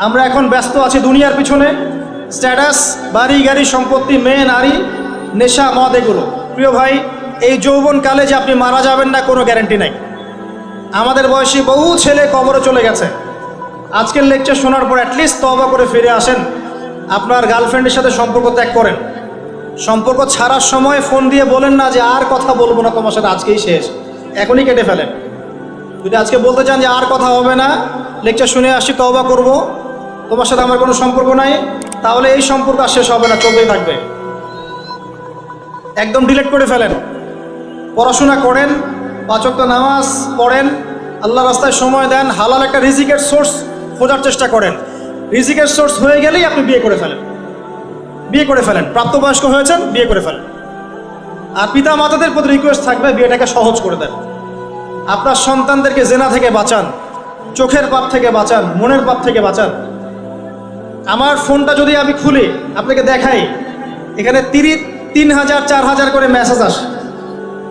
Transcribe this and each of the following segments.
আমরা এখন ব্যস্ত আছি দুনিয়ার পিছনে। স্ট্যাটাস, বাড়ি, গাড়ি, সম্পত্তি, মেয়ে, নারী, নেশা, মদ, এগুলো। প্রিয় ভাই, এই যৌবনকালে যে আপনি মারা যাবেন না, কোনো গ্যারেন্টি নাই। আমাদের বয়সী বহু ছেলে কবরে চলে গেছে। আজকের লেকচার শোনার পর অ্যাটলিস্ট তবা করে ফিরে আসেন। আপনার গার্লফ্রেন্ডের সাথে সম্পর্ক ত্যাগ করেন। সম্পর্ক ছাড়ার সময় ফোন দিয়ে বলেন না যে আর কথা বলব না, তোমার সাথে আজকেই শেষ। এখনই কেটে ফেলেন। যদি আজকে বলতে চান যে আর কথা হবে না, লেকচার শুনে আসছি তবা করব। তোমার সাথে আমার কোনো সম্পর্ক নাই, তাহলে এই সম্পর্ক আর শেষ হবে না, চলতেই থাকবে। একদম ডিলেট করে ফেলেন। পড়াশোনা করেন পাচক্ত নামাজ পড়েন, আল্লাহ রাস্তায় সময় দেন, হালাল একটা রিজিকের সোর্স খোঁজার চেষ্টা করেন। রিজিকের সোর্স হয়ে গেলেই আপনি বিয়ে করে ফেলেন। বিয়ে করে ফেলেন। প্রাপ্তবয়স্ক হয়েছেন, বিয়ে করে ফেলেন। আর পিতা মাতাদের প্রতি রিকোয়েস্ট থাকবে, বিয়েটাকে সহজ করে দেন। আপনার সন্তানদেরকে জেনা থেকে বাঁচান, চোখের পাপ থেকে বাঁচান, মনের পাপ থেকে বাঁচান। আমার ফোনটা যদি আমি খুলি, আপনাকে দেখাই এখানে তিরিশ তিন হাজার, চার হাজার করে মেসেজ আসে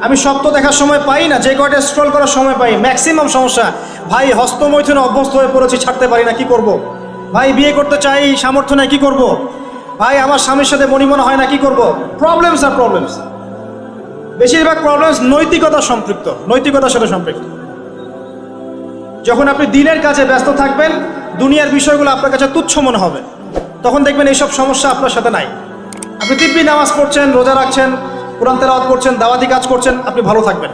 আমি সব তো দেখার সময় পাই না, যে কয়টা স্ক্রল করার সময় পাই ম্যাক্সিমাম সমস্যা, ভাই, হস্তমৈথুনে অভ্যস্ত হয়ে পড়েছি, ছাড়তে পারি না, কি করব। ভাই, বিয়ে করতে চাই, সামর্থ্য নেই, কী করব। ভাই, আমার স্বামীর সাথে মনিমন হয় না, কি করব। প্রবলেমস আর প্রবলেমস বেশিরভাগ প্রবলেমস নৈতিকতা সম্পৃক্ত, নৈতিকতার সাথে সম্পৃক্ত যখন আপনি দিনের কাজে ব্যস্ত থাকবেন, দুনিয়ার বিষয়গুলো আপনার কাছে তুচ্ছ মনে হবে। তখন দেখবেন এইসব সমস্যা আপনার সাথে নাই। আপনি দিব্যি নামাজ পড়ছেন, রোজা রাখছেন, কোরআন তেলাওয়াত করছেন, দাওয়াতি কাজ করছেন, আপনি ভালো থাকবেন।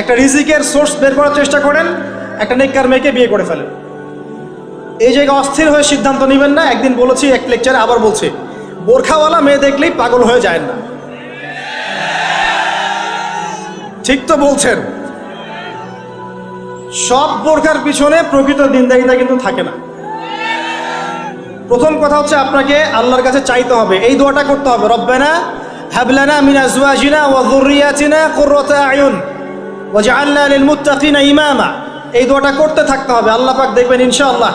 একটা রিজিকের সোর্স বের করার চেষ্টা করেন, একটা নেককার মেয়েকে বিয়ে করে ফেলেন। এই জায়গায় অস্থির হয়ে সিদ্ধান্ত নেবেন না, একদিন বলেছি, এক লেকচারে আবার বলছি, বোরখাওয়ালা মেয়ে দেখলেই পাগল হয়ে যায় না। ঠিক তো বলছেন। সব বোরখার পিছনে প্রকৃত দিনদারিতা কিন্তু থাকে না। প্রথম কথা হচ্ছে আপনাকে আল্লাহর কাছে চাইতে হবে, এই দোয়াটা করতে হবে। রব্বানা হাবলানা মিন আজওয়াজিনা ওয়া যুররিয়াতিনা কুররাতা আয়ুন ওয়াজআলনা লিল মুত্তাকিনা ইমামা। এই দোয়াটা করতে থাকতে হবে। আল্লাহ পাক দেখবেন ইনশাআল্লাহ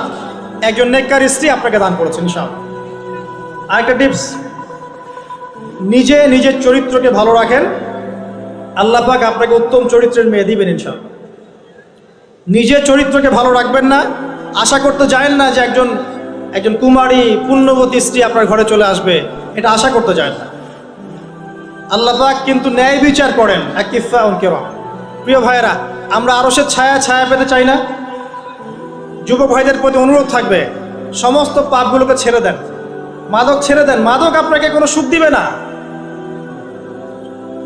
একজন নেককার স্ত্রী আপনাকে দান করেছেন ইনশাআল্লাহ। আরেকটা টিপস, নিজে নিজের চরিত্রকে ভালো রাখেন। আল্লাহ পাক আপনাকে উত্তম চরিত্রের মেয়ে দিবেন ইনশাআল্লাহ। নিজের চরিত্রকে ভালো রাখবেন না। আশা করতে যায়েন না যে একজন একজন কুমারী পুণ্যবতী স্ত্রী আপনার ঘরে চলে আসবে। এটা আশা করতে যায় না। আল্লাহ পাক কিন্তু ন্যায় বিচার করেন। এক কিফা কেবা প্রিয় ভাইয়েরা, আমরা আরও সে ছায়া ছায়া পেতে চাই না। যুবক ভাইদের প্রতি অনুরোধ থাকবে, সমস্ত পাপগুলোকে ছেড়ে দেন। মাদক ছেড়ে দেন। মাদক আপনাকে কোনো সুখ দিবে না।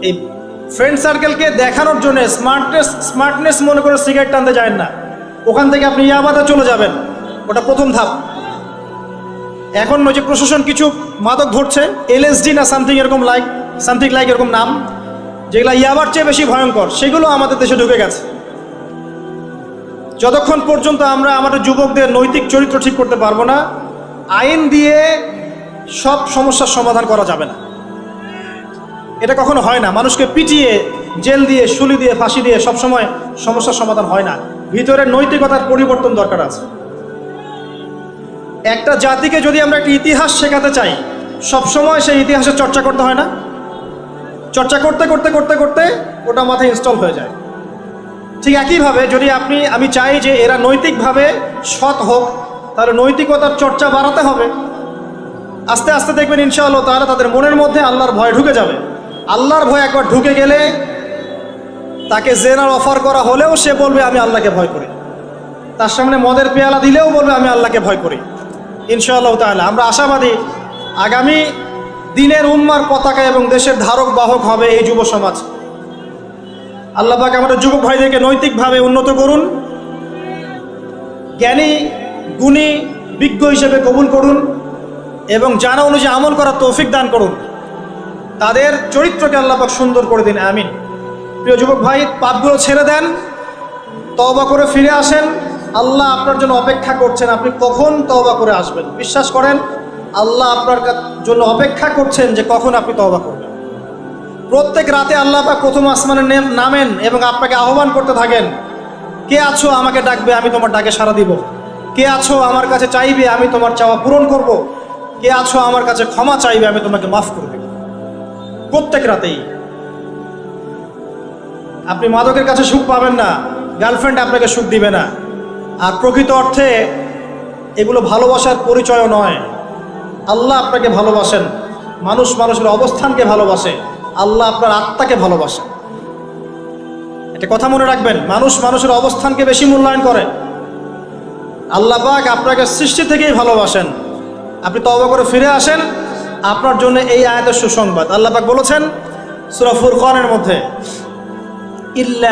এই ফ্রেন্ড সার্কেলকে দেখানোর জন্য স্মার্টনেস স্মার্টনেস মনে করে সিগারেট টানতে যায় না। ওখান থেকে আপনি ইয়াবাতে চলে যাবেন। ওটা প্রথম ধাপ। এখন ওই যে প্রশাসন কিছু মাদক ধরছে এলএসডি না সামথিং এরকম লাইক সামথিং লাইক এরকম নাম, যেগুলো ইয়াবার চেয়ে বেশি ভয়ঙ্কর, সেগুলো আমাদের দেশে ঢুকে গেছে। যতক্ষণ পর্যন্ত আমরা আমাদের যুবকদের নৈতিক চরিত্র ঠিক করতে পারব না, আইন দিয়ে সব সমস্যার সমাধান করা যাবে না। এটা কখনো হয় না। মানুষকে পিটিয়ে, জেল দিয়ে, শুলি দিয়ে, ফাঁসি দিয়ে সবসময় সমস্যার সমাধান হয় না। ভিতরের নৈতিকতার পরিবর্তন দরকার আছে। একটা জাতিকে যদি আমরা একটা ইতিহাস শেখাতে চাই, সবসময় সেই ইতিহাসের চর্চা করতে হয় না? চর্চা করতে করতে করতে করতে ওটা মাথায় ইনস্টল হয়ে যায়। ঠিক একইভাবে যদি আপনি, আমি চাই যে এরা নৈতিকভাবে সৎ হোক, তাহলে নৈতিকতার চর্চা বাড়াতে হবে। আস্তে আস্তে দেখবেন ইনশাআল্লাহ তাহলে তাদের মনের মধ্যে আল্লাহর ভয় ঢুকে যাবে। আল্লাহর ভয় একবার ঢুকে গেলে তাকে জেনার অফার করা হলেও সে বলবে, আমি আল্লাহকে ভয় করি। তার সামনে মদের পেয়ালা দিলেও বলবে, আমি আল্লাহকে ভয় করি। ইনশাআল্লাহ তাহলে আমরা আশাবাদী আগামী দিনের উম্মার পতাকা এবং দেশের ধারক বাহক হবে এই যুব সমাজ। আল্লাহ পাক আমাদের যুবক ভাইদেরকে নৈতিকভাবে উন্নত করুন, জ্ঞানী, গুণী, বিজ্ঞ হিসেবে কবুল করুন এবং জানা অনুযায়ী আমল করার তৌফিক দান করুন। তাদের চরিত্রকে আল্লাহ পাক সুন্দর করে দিন, আমিন। প্রিয় যুবক ভাই, পাপগুলো ছেড়ে দেন, তওবা করে ফিরে আসেন। আল্লাহ আপনার জন্য অপেক্ষা করছেন, আপনি কখন তওবা করে আসবেন? বিশ্বাস করেন, আল্লাহ আপনার জন্য অপেক্ষা করছেন যে কখন আপনি তওবা করবেন। প্রত্যেক রাতে আল্লাহ পাক প্রথম আসমানে নেম- নামেন এবং আপনাকে আহ্বান করতে থাকেন, কে আছো আমাকে ডাকবে, আমি তোমার ডাকে সাড়া দিব। কে আছো আমার কাছে চাইবে, আমি তোমার চাওয়া পূরণ করব। কে আছো আমার কাছে ক্ষমা চাইবে, আমি তোমাকে মাফ করে দেব প্রত্যেক রাতেই। আপনি মাদকের কাছে সুখ পাবেন না গার্লফ্রেন্ড আপনাকে সুখ দিবে না। আর প্রকৃত অর্থে এগুলো ভালোবাসার পরিচয়ও নয়। আল্লাহ আপনাকে ভালোবাসেন, মানুষ মানুষের অবস্থানকে ভালোবাসে, আল্লাহ আপনার আত্মাকে ভালোবাসে। একটা কথা মনে রাখবেন, মানুষ মানুষের অবস্থানকে বেশি মূল্যায়ন করে। আল্লাহ পাক আপনাকে সৃষ্টি থেকেই ভালোবাসেন। আপনি তবা করে ফিরে আসেন আপনার জন্য এই আয়াতের সুসংবাদ। আল্লাহ পাক বলেছেন, সূরা ফুরকানের মধ্যে, ইল্লা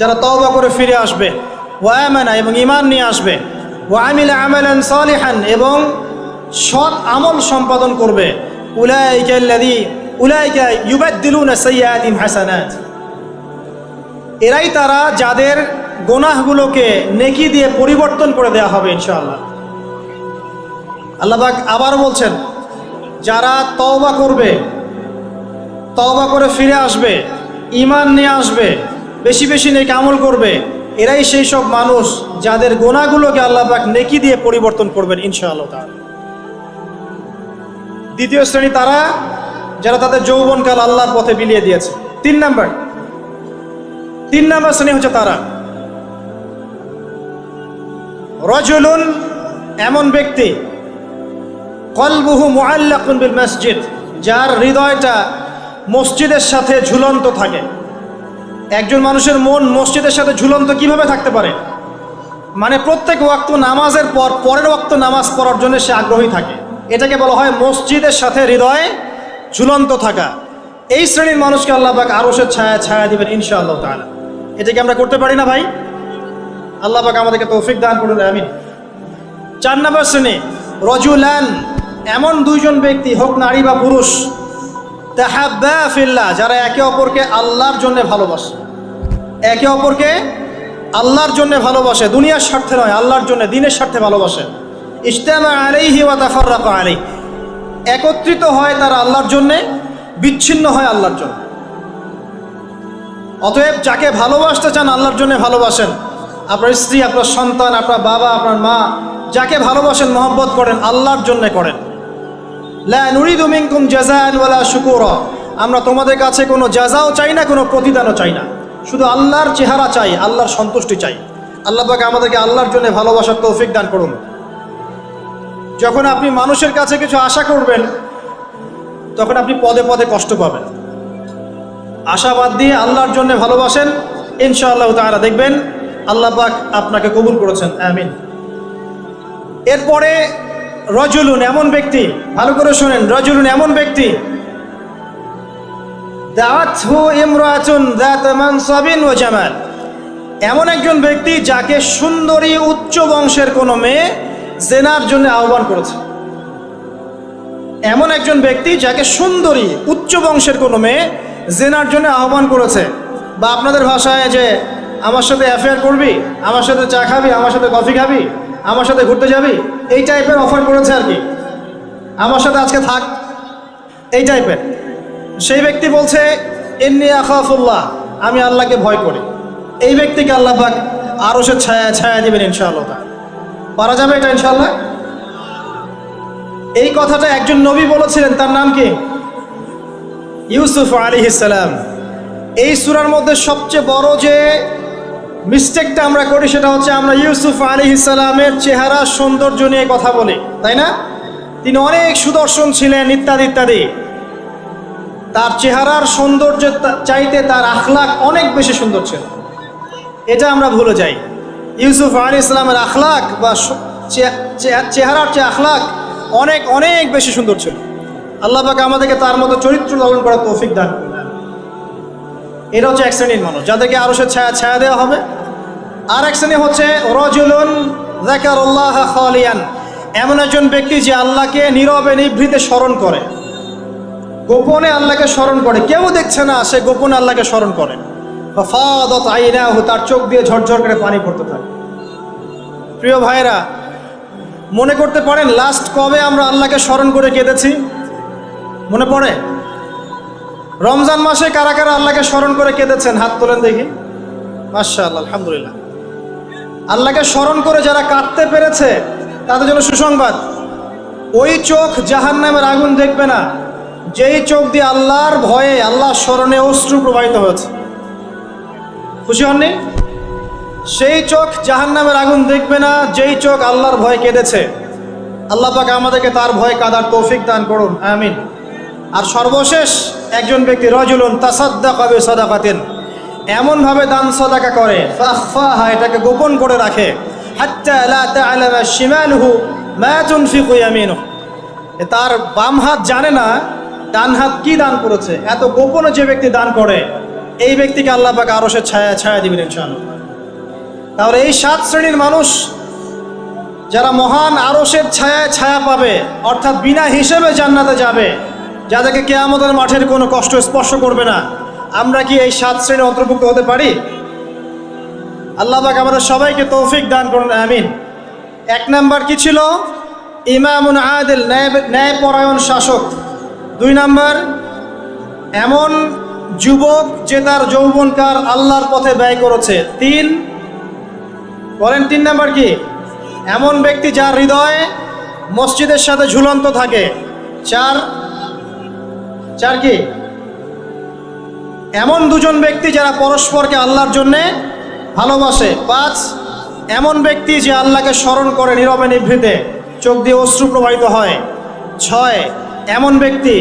যারা তওবা করে ফিরে আসবে, ওয়া আমানা এবং ঈমান নিয়ে আসবে, ওয়া আমিলা আমালান সালিহান এবং সৎ আমল সম্পাদন করবে, উলাইকা আল্লাযী, উলাইকা ইউবাদদিলুনা সাইয়্যাতিহিম হাসানাত এরাই তারা যাদের গোনাহগুলোকে নেকি দিয়ে পরিবর্তন করে দেওয়া হবে, ইনশাআল্লাহ। আল্লাহবাক আবার বলছেন, যারা তওবা করবে, তওবা করে ফিরে আসবে, ঈমান নিয়ে আসবে, বেশি বেশি নেক আমল করবে, এরাই সেই সব মানুষ যাদের গোনাগুলোকে আল্লাহ পাক নেকি দিয়ে পরিবর্তন করবেন ইনশাআল্লাহ তাআলা। দ্বিতীয় শ্রেণি তারা, যারা তাদের যৌবনকাল আল্লাহর পথে বিলিয়ে দিয়েছে। তিন নাম্বার তিন নাম্বার শ্রেণি হচ্ছে তারা। রজুলুন এমন ব্যক্তি কলবুহু মুআল্লাকুন বিল মসজিদ, যার হৃদয়টা মসজিদের সাথে ঝুলন্ত থাকে। একজন মানুষের মন মসজিদের সাথে ঝুলন্ত কীভাবে থাকতে পারে? মানে প্রত্যেক ওয়াক্ত নামাজের পর, পরের ওয়াক্ত নামাজ পড়ার জন্য সে আগ্রহী থাকে। এটাকে বলা হয় মসজিদের সাথে হৃদয়ে ঝুলন্ত থাকা। এই শ্রেণির মানুষকে আল্লাহ পাক আরশের ছায়া ছায়া দিবেন ইনশাআল্লাহ তাআলা। এটা কি আমরা করতে পারি না ভাই? আল্লাহ পাক আমাদেরকে তৌফিক দান করুন, আমিন। চার নম্বর শ্রেণি, রজুলান। এমন দুইজন ব্যক্তি, হোক নারী বা পুরুষ, তাহাব্বা ফিল্লাহ, যারা একে অপরকে আল্লাহর জন্য ভালোবাসে। একে অপরকে আল্লাহর জন্য ভালোবাসে, দুনিয়ার স্বার্থে নয়, আল্লাহর জন্য, দিনের স্বার্থে ভালোবাসে। ইস্তেমা আলাইহি ওয়া তাফাররাকা আলাইহি। একত্রিত হয় তারা আল্লাহর জন্যে, বিচ্ছিন্ন হয় আল্লাহর জন্য। অতএব যাকে ভালোবাসতে চান, আল্লাহর জন্য ভালোবাসেন। আপনার স্ত্রী, আপনার সন্তান, আপনার বাবা, আপনার মা, যাকে ভালোবাসেন, মহব্বত করেন, আল্লাহর জন্য করেন। আমরা তোমাদের কাছে কোনো জাযাও চাই না, কোনো প্রতিদানও চাই না। শুধু আল্লাহর চেহারা চাই, আল্লাহর সন্তুষ্টি চাই। আল্লাহ পাক আমাদেরকে আল্লাহর জন্য ভালোবাসার তৌফিক দান করুন। যখন আপনি মানুষের কাছে কিছু আশা করবেন, তখন আপনি পদে পদে কষ্ট পাবেন। আশাবাদ দিয়ে আল্লাহর জন্য ভালোবাসেন, ইনশাআল্লাহ তাআলা দেখবেন আল্লাহ পাক আপনাকে কবুল করেছেন, আমিন। এরপরে রজুলুন, এমন ব্যক্তি, ভালো করে শোনেন, রজুলুন, এমন ব্যক্তি। এমন একজন ব্যক্তি যাকে সুন্দরী উচ্চ বংশের কোনো মেয়ে জেনার জন্য আহ্বান করেছে। এমন একজন ব্যক্তি যাকে সুন্দরী উচ্চ বংশের কোনো মেয়ে জেনার জন্য আহ্বান করেছে। বা আপনাদের ভাষায় যে, আমার সাথে অ্যাফেয়ার করবি? আমার সাথে চা খাবি? আমার সাথে কফি খাবি? আমার সাথে ঘুরতে যাবি? এই টাইপের অফার করেছে আর কি। আমার সাথে আজকে থাক। এই টাইপের সেই ব্যক্তি বলছে এমনি আখাফুল্লাহ, আমি আল্লাহকে ভয় করি। এই ব্যক্তিকে আল্লাহ পাক আরও সে ছায়া ছায়া দেবেন ইনশাআল্লাহ তাআলা। পারা যাবে এটা ইনশাআল্লাহ? এই কথাটা একজন নবী বলেছিলেন, তার নাম কি? ইউসুফ আলী ইসালাম এই সুরার মধ্যে সবচেয়ে বড় যে মিস্টেকটা আমরা করি, সেটা হচ্ছে আমরা ইউসুফ আলী ইসালামের চেহারা, সৌন্দর্য নিয়ে কথা বলি, তাই না? তিনি অনেক সুদর্শন ছিলেন, ইত্যাদি ইত্যাদি। তার চেহারার সৌন্দর্য চাইতে তার আখলাক অনেক বেশি সুন্দর ছিল। এটা আমরা ভুলে যাই। ইউসুফ আলী ইসলামের আখলাক বা চেহারার যে আখলাক অনেক অনেক বেশি সুন্দর ছিল। আল্লাহ পাক আমাদেরকে তার মতো চরিত্র লালন করার তৌফিক দান এটা হচ্ছে এক শ্রেণির মানুষ। যাদেরকে আরও সে ছায়া ছায়া দেওয়া হবে। আর এক শ্রেণি হচ্ছে রজুলুন খালিয়ান। এমন একজন ব্যক্তি যে আল্লাহকে নীরবে, নিভৃতে স্মরণ করে। গোপনে আল্লাহকে স্মরণ করে। কেউ দেখছে না সে গোপনে আল্লাহকে স্মরণ করে। তার চোখ দিয়ে ঝরঝর করে পানি পড়তে থাকে। প্রিয় ভাইরা মনে করতে পারেন, লাস্ট কবে আমরা আল্লাহকে স্মরণ করে কেঁদেছি? মনে পড়ে? রমজান মাসে কারা কারা আল্লাহকে স্মরণ করে কেঁদেছেন? হাত তোলেন দেখি। মাশা আল্লাহ আলহামদুলিল্লাহ। আল্লাহকে স্মরণ করে যারা কাঁদতে পেরেছে, তাদের জন্য সুসংবাদ। ওই চোখ জাহান নামের আগুন দেখবে না। যেই চোখ দিয়ে আল্লাহর ভয়ে, আল্লাহর স্মরণে অশ্রু প্রবাহিত হয়েছে। খুশি হননি? সেই চোখ জাহান্নামের আগুন দেখবে না, যেই চোখ আল্লাহর ভয় কেঁদেছে। আল্লাহ পাক আমাদেরকে তার ভয় কাদার তৌফিক দান করুন, আমিন। আর সর্বশেষ একজন ব্যক্তি রজুলুন তাসাদ্দা কবে সদাকাতেন এমনভাবে দান সদাকা করে ফাহফাহা এটাকে গোপন করে রাখে। তার বাম হাত জানে না, ডান হাত কি দান করেছে, এত গোপনে যে ব্যক্তি দান করে, এই ব্যক্তিকে আল্লাহ পাক আরও সে ছায়া ছায়া দিবেন ইনশাআল্লাহ। তাহলে এই সাত শ্রেণির মানুষ যারা মহান আরসের ছায়ায় ছায়া পাবে, অর্থাৎ বিনা হিসেবে জান্নাতে যাবে যাদেরকে কেয়ামতের মাঠের কোনো কষ্ট স্পর্শ করবে না, আমরা কি এই সাত শ্রেণির অন্তর্ভুক্ত হতে পারি? আল্লাহ পাক আমাদের সবাইকে তৌফিক দান করুন, আমিন। এক নাম্বার কি ছিল? ইমামুন আদিল, ন্যায় ন্যায়পরায়ণ শাসক। দুই নাম্বার, এমন যুবক যে তার যৌবনকার আল্লাহর পথে ব্যয় করেছে। তিন, বলেন তিন নাম্বার কি? এমন ব্যক্তি যার হৃদয় মসজিদের সাথে ঝুলন্ত থাকে। চার চার কি? এমন দুজন ব্যক্তি যারা পরস্পরকে আল্লাহর জন্যে ভালোবাসে পাঁচ এমন ব্যক্তি যে আল্লাহকে স্মরণ করে নীরবে নিভৃতে চোখ দিয়ে অশ্রু প্রবাহিত হয়। ছয়, এমন ব্যক্তি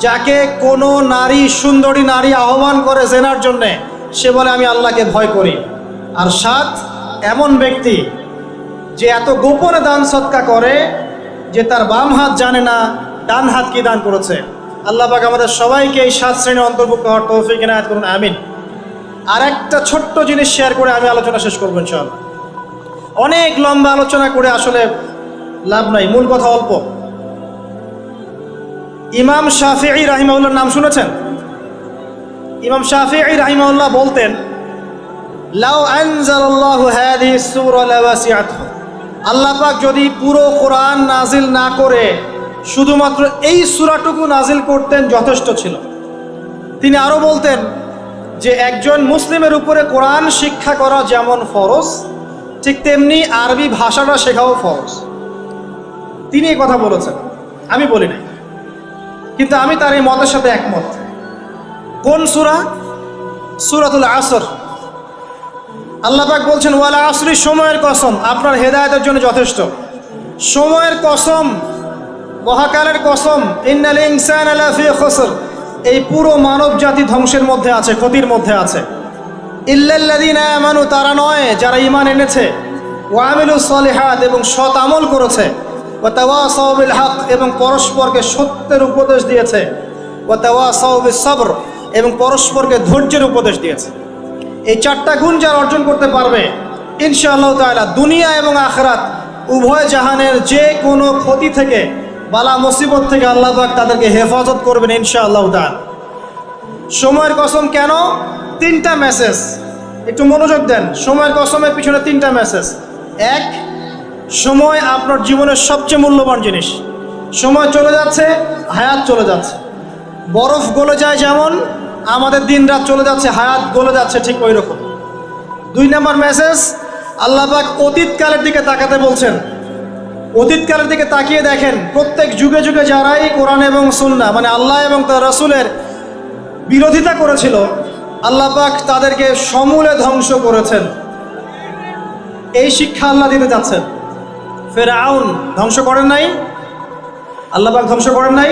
যাকে কোনো নারী, সুন্দরী নারী আহ্বান করে জেনার জন্যে, সে বলে, আমি আল্লাহকে ভয় করি। আর সাত, এমন ব্যক্তি যে এত গোপনে দান সৎকা করে যে তার বাম হাত জানে না, ডান হাত কি দান করেছে। আল্লাহ পাক আমাদের সবাইকে এই সাত শ্রেণি অন্তর্ভুক্ত হওয়ার তৌফিক এনায়াত করুন, আমিন। আর একটা ছোট্ট জিনিস শেয়ার করে আমি আলোচনা শেষ করব, ইনশাআল্লাহ। অনেক লম্বা আলোচনা করে আসলে লাভ নাই, মূল কথা অল্প। ইমাম শাফিঈ রাহিমাউল্লাহর নাম শুনেছেন? ইমাম শাফিঈ রাহিমাউল্লাহ বলতেন, লাউ আনজালাল্লাহু হাদিহি সূরা লাওয়াসিআতহু। আল্লাহ পাক যদি পুরো কোরআন নাজিল না করে শুধুমাত্র এই সূরাটুকু নাজিল করতেন যথেষ্ট ছিল। তিনি আরও বলতেন যে, একজন মুসলিমের উপরে কোরআন শিক্ষা করা যেমন ফরজ, ঠিক তেমনি আরবি ভাষাটা শেখাও ফরজ। তিনি কথা বলেছেন। আমি বলি নাই। কিন্তু আমি তার এই মতের সাথে একমত। কোন সুরা? সূরাতুল আসর। আল্লাহ পাক বলছেন, ওয়ালা আসরি, সময়ের কসম। আপনার হেদায়তের জন্য যথেষ্ট। সময়ের কসম মহাকালের কসম, ইন্নাল ইনসান আলা ফি খসর। এই পুরো মানব জাতি ধ্বংসের মধ্যে আছে, ক্ষতির মধ্যে আছে। ইল্লাল্লাযিনা আমানু, তারা নয়, যারা ঈমান এনেছে। ওয়া আমিলুস সলিহাত, এবং সৎ আমল করেছে। ওয়া তাওয়াসাউ বিল হক, এবং পরস্পরকে সত্যের উপদেশ দিয়েছে। ওয়া তাওয়াসাউ বিস সবর, এবং পরস্পরকে ধৈর্যের উপদেশ দিয়েছে। এই চারটা গুণ যারা অর্জন করতে পারবে, ইনশাআল্লাহ তাআলা দুনিয়া এবং আখরাত উভয় জাহানের যে কোনো ক্ষতি থেকে বালা মুসিবত থেকে আল্লাহ পাক তাদেরকে হেফাজত করবেন ইনশাআল্লাহ তাআলা। সময়ের কসম কেন? তিনটা মেসেজ একটু মনোযোগ দেন। সময়ের কসমের পিছনে তিনটা মেসেজ এক, সময় আপনার জীবনের সবচেয়ে মূল্যবান জিনিস। সময় চলে যাচ্ছে, হায়াত চলে যাচ্ছে। বরফ গলে যায় যেমন, আমাদের দিন রাত চলে যাচ্ছে, হায়াত গলে যাচ্ছে ঠিক ওই রকম। দুই নম্বর মেসেজ আল্লাহ পাক অতীতকালের দিকে তাকাতে বলছেন অতীতকালের দিকে তাকিয়ে দেখেন, প্রত্যেক যুগে যুগে যারাই কোরআন এবং সুন্না মানে আল্লাহ এবং তার রসুলের বিরোধিতা করেছিল, আল্লাহ পাক তাদেরকে সমূলে ধ্বংস করেছেন। এই শিক্ষা আল্লাহ দিতে যাচ্ছেন। ফেরাউন ধ্বংস করেন নাই, আল্লাহ পাক ধ্বংস করেন নাই,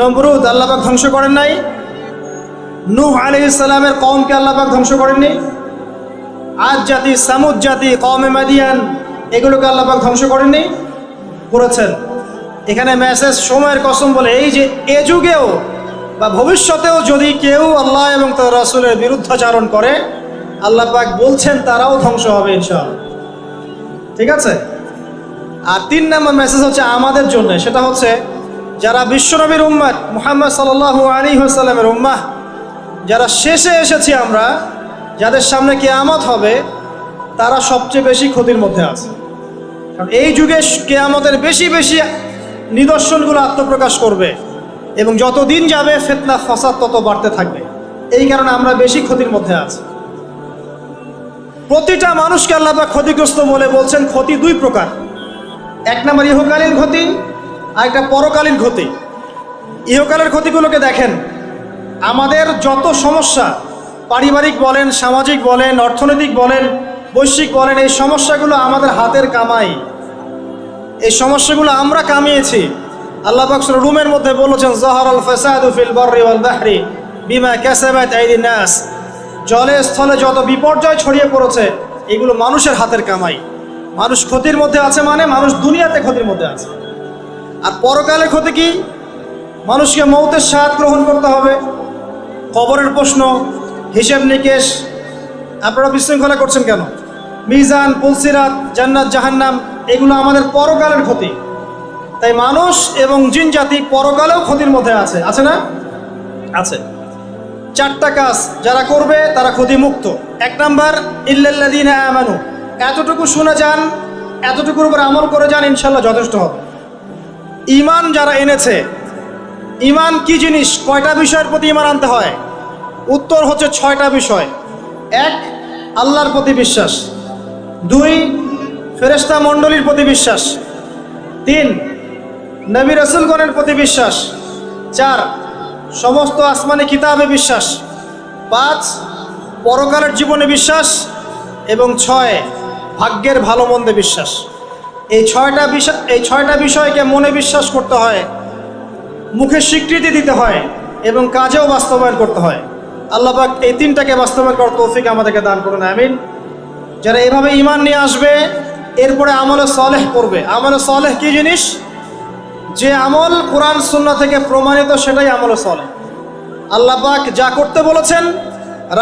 নমরুদ আল্লাহ পাক ধ্বংস করেন নাই, নূহ আলি ইসলামের কমকে আল্লাহ পাক ধ্বংস করেননি, আজ জাতি, সামুদ জাতি কমে মাদিয়ান এগুলোকে আল্লাহ পাক ধ্বংস করেননি, করেছেন। এখানে মেসেজ সময়ের কসম বলে, এই যে এ যুগেও বা ভবিষ্যতেও যদি কেউ আল্লাহ এবং তার রাসুলের বিরুদ্ধাচারণ করে, আল্লাহ পাক বলছেন তারাও ধ্বংস হবে ইনশাআল্লাহ। ঠিক আছে? আর তিন নম্বর মেসেজ হচ্ছে আমাদের জন্য, সেটা হচ্ছে যারা বিশ্বনবীর উম্মাদ মুহাম্মদ সাল্লাল্লাহু আলী সাল্লামের উম্মাহ, যারা শেষে এসেছি আমরা, যাদের সামনে কেয়ামত হবে তারা সবচেয়ে বেশি ক্ষতির মধ্যে আছে। কারণ এই যুগে কেয়ামতের বেশি বেশি নিদর্শনগুলো আত্মপ্রকাশ করবে এবং যত দিন যাবে ফেতনা, ফসাদ তত বাড়তে থাকবে। এই কারণে আমরা বেশি ক্ষতির মধ্যে আছি। প্রতিটা মানুষকে আল্লাহবা ক্ষতিগ্রস্ত বলে বলছেন ক্ষতি দুই প্রকার। এক নম্বর ইহকালীন ক্ষতি, আর একটা পরকালীন ক্ষতি। ইহকালের ক্ষতিগুলোকে দেখেন, আমাদের যত সমস্যা, পারিবারিক বলেন, সামাজিক বলেন, অর্থনৈতিক বলেন বৈশ্বিক বলেন, এই সমস্যাগুলো আমাদের হাতের কামাই। এই সমস্যাগুলো আমরা কামিয়েছি। আল্লাহ পাক রুমের মধ্যে বলেছেন, জহরুল আল ফিল বাররি বিমা নাস। জলে, স্থলে যত বিপর্যয় ছড়িয়ে পড়েছে, এগুলো মানুষের হাতের কামাই। মানুষ ক্ষতির মধ্যে আছে মানে মানুষ দুনিয়াতে ক্ষতির মধ্যে আছে। আর পরকালে ক্ষতি কি? মানুষকে মৌতের স্বাদ গ্রহণ করতে হবে। কবরের প্রশ্ন, হিসেব নিকেশ আপনারা বিশৃঙ্খলা করছেন কেন? মিজান, পুলসিরাত, জান্নাত, জাহান্নাম, এগুলো আমাদের পরকালের ক্ষতি। তাই মানুষ এবং জিন জাতি পরকালেও ক্ষতির মধ্যে আছে। আছে না? আছে। চারটা কাজ যারা করবে তারা ক্ষতিমুক্ত। এক নাম্বার, ইল্লাল্লাযীনা আমানু। এতটুকু শুনে যান, এতটুকুর উপর আমল করে যান ইনশাল্লাহ যথেষ্ট হবে। ইমান যারা এনেছে, ইমান কি জিনিস? কয়টা বিষয়ের প্রতি ইমান আনতে হয়? উত্তর হচ্ছে ছয়টা বিষয়। এক, আল্লাহর প্রতি বিশ্বাস। দুই, ফেরেশতা মণ্ডলীর প্রতি বিশ্বাস। তিন, নবী রসুলগণের প্রতি বিশ্বাস। চার, সমস্ত আসমানি কিতাবে বিশ্বাস। পাঁচ, পরকালের জীবনে বিশ্বাস। এবং ছয়, ভাগ্যের ভালো মন্দে বিশ্বাস। এই ছয়টা বিষয়, এই ছয়টা বিষয়কে মনে বিশ্বাস করতে হয়, মুখে স্বীকৃতি দিতে হয়, এবং কাজেও বাস্তবায়ন করতে হয়। আল্লাহ পাক এই তিনটাকে বাস্তবায়ন করার তৌফিক আমাদেরকে দান করুন, আমিন। যারা এভাবে ইমান নিয়ে আসবে, এরপরে আমলে সলেহ করবে আমলে সলেহ কি জিনিস? যে আমল কোরআন সুন্না থেকে প্রমাণিত, সেটাই আমলে সলেহ। আল্লাহ পাক যা করতে বলেছেন,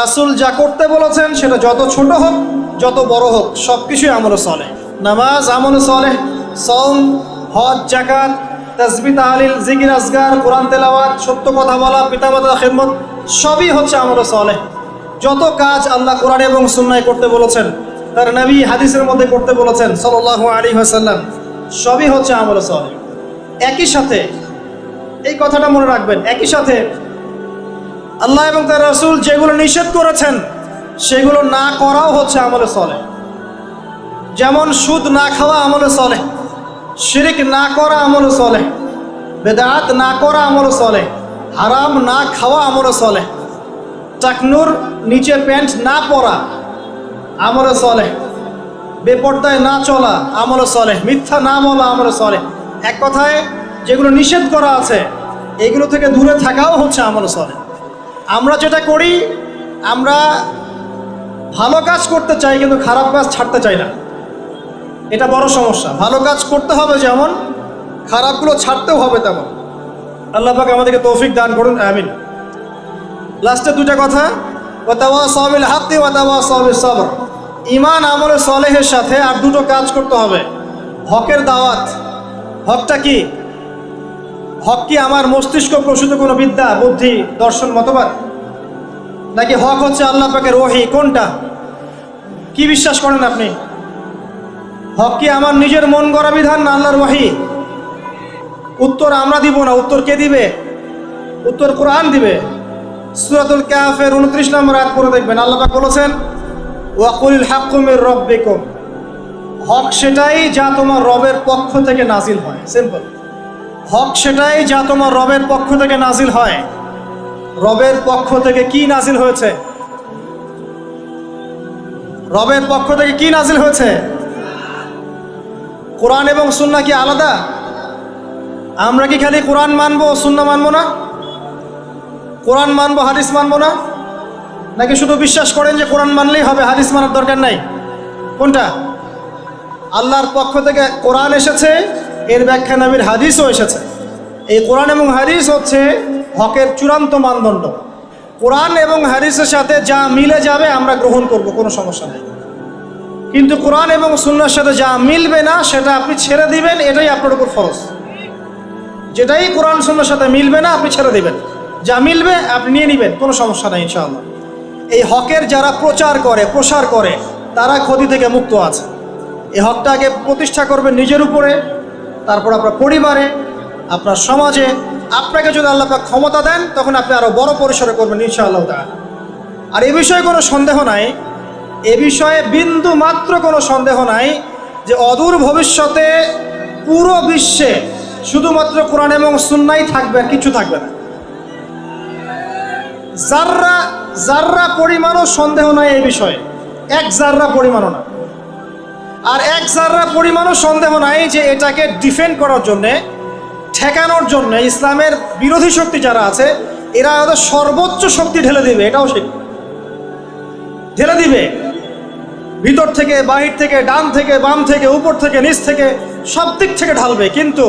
রাসূল যা করতে বলেছেন, সেটা যত ছোট হোক, যত বড় হোক সব কিছুই আমলে সলেহ। নামাজ, আমলে সলেহ সৌম হজ জাকাত তসবি তাহলিল, জিকির আসগার কোরআন, তেলাওয়াত, সত্য কথা বলা পিতামাতা খেদমত সবই হচ্ছে আমলে সলেহ। যত কাজ আল্লাহ কোরআন এবং সুন্নায় করতে বলেছেন, তার নবী হাদিসের মধ্যে করতে বলেছেন সাল্লাল্লাহু আলাইহি ওয়াসাল্লাম, সবই হচ্ছে আমলে সলেহ। একই সাথে, এই কথাটা মনে রাখবেন, একই সাথে আল্লাহ এবং তার রসুল যেগুলো নিষেধ করেছেন, সেগুলো না করাও হচ্ছে আমলে চলে যেমন সুদ না খাওয়া আমলে চলে শিরিক না করা আমলে চলে বেদাত না করা আমলে চলে হারাম না খাওয়া আমলে চলে। টাকনুর নিচে প্যান্ট না পরা আমলে চলে। বেপর্দায় না চলা আমলে চলে। মিথ্যা না বলা আমলে চলে। এক কথায়, যেগুলো নিষেধ করা আছে, এগুলো থেকে দূরে থাকাও হচ্ছে আমলে চলে। আমরা যেটা করি, আমরা ভালো কাজ করতে চাই কিন্তু খারাপ কাজ ছাড়তে চাই না। এটা বড় সমস্যা। ভালো কাজ করতে হবে যেমন, খারাপগুলো ছাড়তেও হবে তেমন। আল্লাহ পাক আমাদেরকে তৌফিক দান করুন, আমিন। লাস্টে দুটা কথা ওয়াতাওয়া সবিল হাক্কি ওয়াতাওয়া সবিল সবর। ইমান আমলে সলেহের সাথে আর দুটো কাজ করতে হবে। হকের দাওয়াত। হকটা কি? হক কি আমার মস্তিষ্ক প্রসূত কোনো বিদ্যা, বুদ্ধি, দর্শন, মতবাদ? নাকি হক হচ্ছে আল্লাহ পাকের ওহি, কোনটা? কি বিশ্বাস করেন আপনি? হক কি আমার নিজের মন গড়া বিধান না আল্লাহর ওয়াহি উত্তর আমরা দিব না, উত্তর কে দিবে? উত্তর কোরআন দিবে। সুরাতুল কাফের উনত্রিশ নম্বর আয়াত করে দেখবেন, আল্লাহ বলেছেন ওয়াকুল হাকুমের রব বেকম হক সেটাই যা তোমার রবের পক্ষ থেকে নাজিল হয়। সিম্পল হক সেটাই যা তোমার রবের পক্ষ থেকে নাজিল হয়। রবের পক্ষ থেকে কি নাজিল হয়েছে? রবের পক্ষ থেকে কি নাজিল হয়েছে? কোরআন এবং সুন্না কি আলাদা? আমরা কি খালি কোরআন মানবো সুন্না মানবো না? কোরআন মানবো, হাদিস মানবো না? নাকি শুধু বিশ্বাস করেন যে কোরআন মানলেই হবে, হাদিস মানার দরকার নাই? কোনটা? আল্লাহর পক্ষ থেকে কোরআন এসেছে, এর ব্যাখ্যা নবীর হাদিসও এসেছে। এই কোরআন এবং হাদিস হচ্ছে হকের চূড়ান্ত মানদণ্ড। কোরআন এবং হাদিসের সাথে যা মিলে যাবে, আমরা গ্রহণ করব, কোনো সমস্যা নেই। কিন্তু কোরআন এবং সুন্নার সাথে যা মিলবে না, সেটা আপনি ছেড়ে দিবেন, এটাই আপনার উপর ফরজ। যেটাই কোরআন সুন্নার সাথে মিলবে না, আপনি ছেড়ে দেবেন। যা মিলবে, আপনি নিয়ে নেবেন, কোনো সমস্যা নেই, ইনশাআল্লাহ। এই হকের যারা প্রচার করে, প্রসার করে, তারা ক্ষতি থেকে মুক্ত আছে। এই হকটাকে প্রতিষ্ঠা করবে নিজের উপরে, তারপর আপনার পরিবারে, আপনার সমাজে। আপনাকে যদি আল্লাপাক ক্ষমতা দেন, তখন আপনি আরও বড় পরিসরে করবেন, ইনশাআল্লাহ তাআলা। আর এ বিষয়ে কোনো সন্দেহ নাই, এ বিষয়ে বিন্দু মাত্র কোনো সন্দেহ নাই যে অদূর ভবিষ্যতে পুরো বিশ্বে শুধুমাত্র কোরআন এবং সুন্নাই থাকবে আর কিছু থাকবে না। যাররা জাররা পরিমাণও সন্দেহ নাই এই বিষয়ে, এক জাররা পরিমাণও না। আর এক জাররা পরিমাণও সন্দেহ নাই যে এটাকে ডিফেন্ড করার জন্যে, ঠেকানোর জন্য ইসলামের বিরোধী শক্তি যারা আছে, এরা হয়তো সর্বোচ্চ শক্তি ঢেলে দিবে, এটাও সে ঢেলে দিবে। ভিতর থেকে, বাহির থেকে, ডান থেকে, বাম থেকে, উপর থেকে, নিচ থেকে, সব দিক থেকে ঢালবে। কিন্তু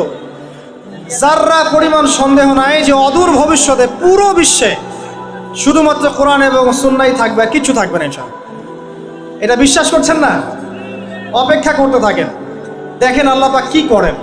যাররা পরিমাণ সন্দেহ নাই যে অদূর ভবিষ্যতে পুরো বিশ্বে শুধুমাত্র কোরআন এবং সুন্নাই থাকবে আর কিছু থাকবে না ইনশাল এটা বিশ্বাস করছেন না? অপেক্ষা করতে থাকেন। দেখেন আল্লাপা কি করেন।